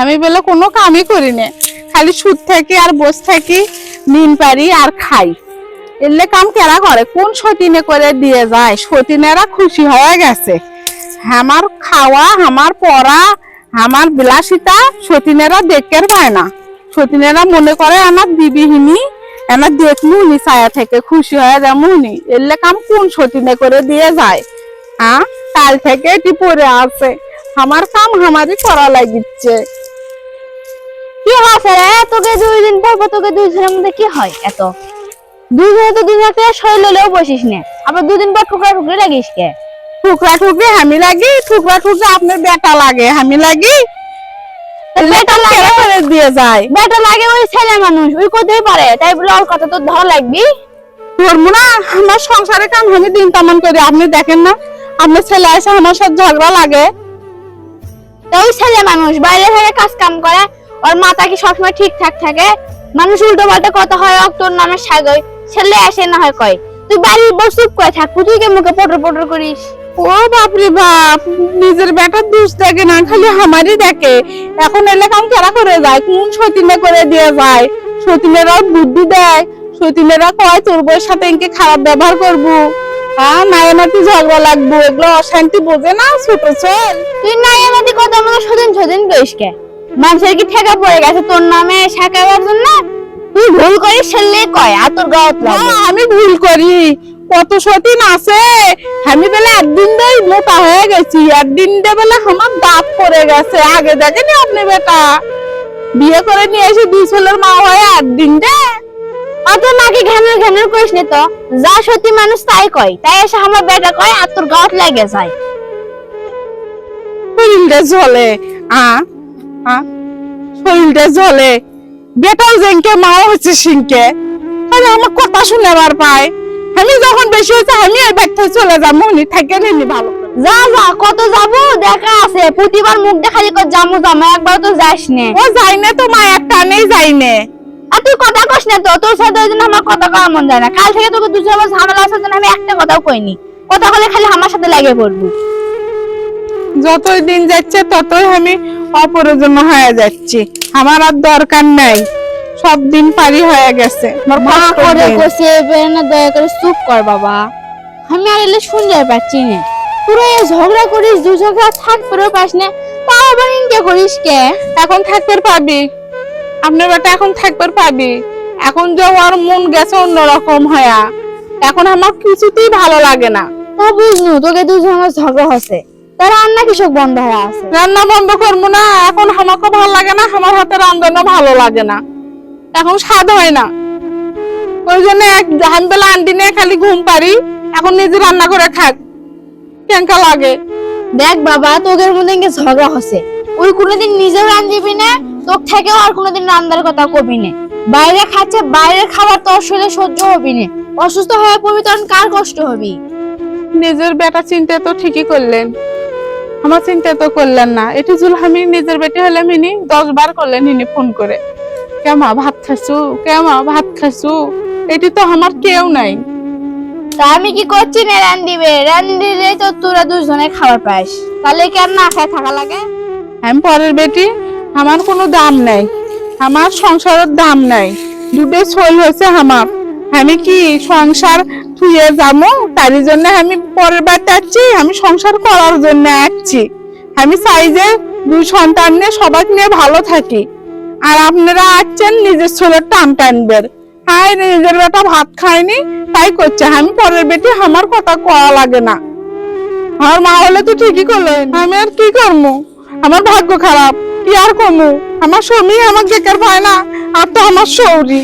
আমি বলে কোনো কামই করি না। খালি সুদ থাকি আর বস থাকি নিন পারি আর খাই। এলে কাম কেরা করে? কোন সতীনে করে দিয়ে যায়? সতীনেরা খুশি হয়ে গেছে। আমার খাওয়া, আমার পড়া, আমার বিলাসিতা সতীনেরা দেখতে পায় না। সতীনেরা মনে করে, আমার দিদিহিনী এনার দেখমুনি ছায়া থেকে খুশি হয়ে যামুনি এলে কাম কোন সতীনে করে দিয়ে যায়? হ্যাঁ কাল থেকে এটি পরে আছে। আমার কাম আমারই করা লাগিচ্ছে। কি হয়েছে রে? তোকে দুই দিন পর তোকে দুই দিনের মধ্যে কি হয় এত? দুই দিনে তো দুই শরীর বসিস না। আবার দুদিন পর লাগিস কে? টুকরা টুকরি আমি লাগি টুকরা টুকরি আপনার বেটা লাগে আমি লাগি। বেটা লাগে? করে দিয়ে যায়। বেটা লাগে ওই ছেলে মানুষ ওই করতেই পারে। তাই বলে ওর কথা তো ধর লাগবি। ধরবো না আমার সংসারে কাম আমি দিন তেমন করি আপনি দেখেন না। আপনার ছেলে এসে আমার সাথে ঝগড়া লাগে। ওই ছেলে মানুষ বাইরে থেকে কাজ কাম করে ওর মাথা কি সবসময় ঠিকঠাক থাকে? মানুষ উল্টো পাল্টা কথা হয় তোর নামে সাগয় ছেলে আসে না হয় কয়? তুই বাড়ির বউ চুপ করে থাক তুই কে মুখে পটর পটর করিস? ও বাপরে বাপ নিজের বেটার দোষ দেখে না খালি আমারই দেখে। এখন এলে কাম কেরা করে যায়? কোন সতীনে করে দিয়ে যায়? সতীনেরা বুদ্ধি দেয়। সতীনেরা কয় তোর বউয়ের সাথে ইনকে খারাপ ব্যবহার করব? হ্যাঁ নায়ে নাতি ঝগড়া লাগবো। এগুলো অশান্তি বোঝে না ছোট ছেল? তুই আমাদের কথা আমাকে সদিন সদিন কইস কে? মানুষের কি ঠেকা পড়ে গেছে? তোর নামে সাকাবার জন্য তুই ভুল করিস ছেলে কয়? আর তোর গাওত লাগে। আমি ভুল করি। কত সতীন আছে? আমি বেলা একদিন দেই মোটা হয়ে গেছি। একদিন দে বেলা আমার দাঁত পড়ে গেছে। আগে দেখেনি আপনি বেটা? বিয়ে করে নিয়ে এসে দুই ছেলের মা হয়ে একদিন দে। অত নাকি ঘ্যানের ঘ্যানের কইস নে তো? যা সত্যি মানুষ তাই কয়। তাই এসে আমার বেটা কয় আর তোর গাওত লাগে যায়। জ্বলে আ আ শরীরটা জ্বলে। বেটাও জেনকে মাও হচ্ছে সিংকে আরে আমার কথা শুনেবার পায়। আমি যখন বেশি হচ্ছে আমি এই চলে যাব উনি থাকে নিনি ভালো যা যা কত যাব? দেখা আছে। প্রতিবার মুখ দেখালি কর জামু জামু একবার তো যাস নে। ও যাই না তো মা একটা নেই যাই না। আর তুই কথা কস না তো তোর সাথে ওই জন্য আমার কথা কওয়া মন যায় না। কাল থেকে তোকে দুজন আমার ঝামেলা আসার জন্য আমি একটা কথাও কইনি। কথা বলে খালি আমার সাথে লাগে পড়বি। যতই দিন যাচ্ছে ততই আমি অপরজন হয়ে যাচ্ছি। আমার আর দরকার নাই। সব দিন পারি হয়ে গেছে। আমার মা করে। না দয়া করে চুপ কর বাবা। আমি আর এলে শুনতে পাচ্ছি না। পুরো এই ঝগড়া করিস দু ঝগড়া থাক পেরো পাস না। তাও আবার ইনকে করিস কে? এখন থাকতে পাবি। আপনার বেটা এখন থাকতে পাবি। এখন যে ওর মন গেছে অন্যরকম হয়া। এখন আমার কিছুতেই ভালো লাগে না। তা বুঝনু তোকে দুজন ঝগড়া হচ্ছে। রান্না কৃষক বন্ধ হয়ে আছে? রান্না বন্ধ করব না এখন আমাকে ভালো লাগে না আমার হাতে ভালো লাগে না। এখন স্বাদ হয় না। ওই জন্য এক আন্টি নিয়ে খালি ঘুম পারি এখন নিজে রান্না করে খাক কেঙ্কা লাগে। দেখ বাবা তোদের মধ্যে ঝগড়া হচ্ছে। ওই কোনোদিন নিজেও রান্ধিবি না তোর থেকেও আর কোনোদিন রান্নার কথা কবি না। বাইরে খাচ্ছে বাইরের খাবার তোর শরীরে সহ্য হবি না। অসুস্থ হয়ে পড়বি তখন কার কষ্ট হবি? নিজের বেটা চিন্তা তো ঠিকই করলেন। আমার চিন্তা তো করলেন না। এটি জুল আমি নিজের বেটি হলে মিনি দশ বার করলেন ইনি ফোন করে। কেমা ভাত খাসু কেমা ভাত খাসু এটি তো আমার কেউ নাই। আমি কি করছি না রান্ধিলে তো তোরা দুজনে খাবার পাস তাহলে কি আর না খায় থাকা লাগে? আমি পরের বেটি আমার কোনো দাম নাই। আমার সংসারের দাম নাই। দুটো ছল হয়েছে আমার। আমি কি সংসার থুয়ে যাব তার জন্য আমি পরের বাড়িতে আসছি আমি সংসার করার জন্য আসছি। আমি চাই যে দুই সন্তান নিয়ে সবাই নিয়ে ভালো থাকি। আর আপনারা আসছেন নিজের ছেলের টান টানবেন হাই নিজের বেটা ভাত খায়নি, তাই করছে। আমি পরের বেটি আমার কথা কওয়া লাগে না। আমার মা হলে তো ঠিকই করলেন। আমি আর কি করব আমার ভাগ্য খারাপ, কি আর কমু? আমার স্বামী আমার জেকার পায় না, আর তো আমার শৌরি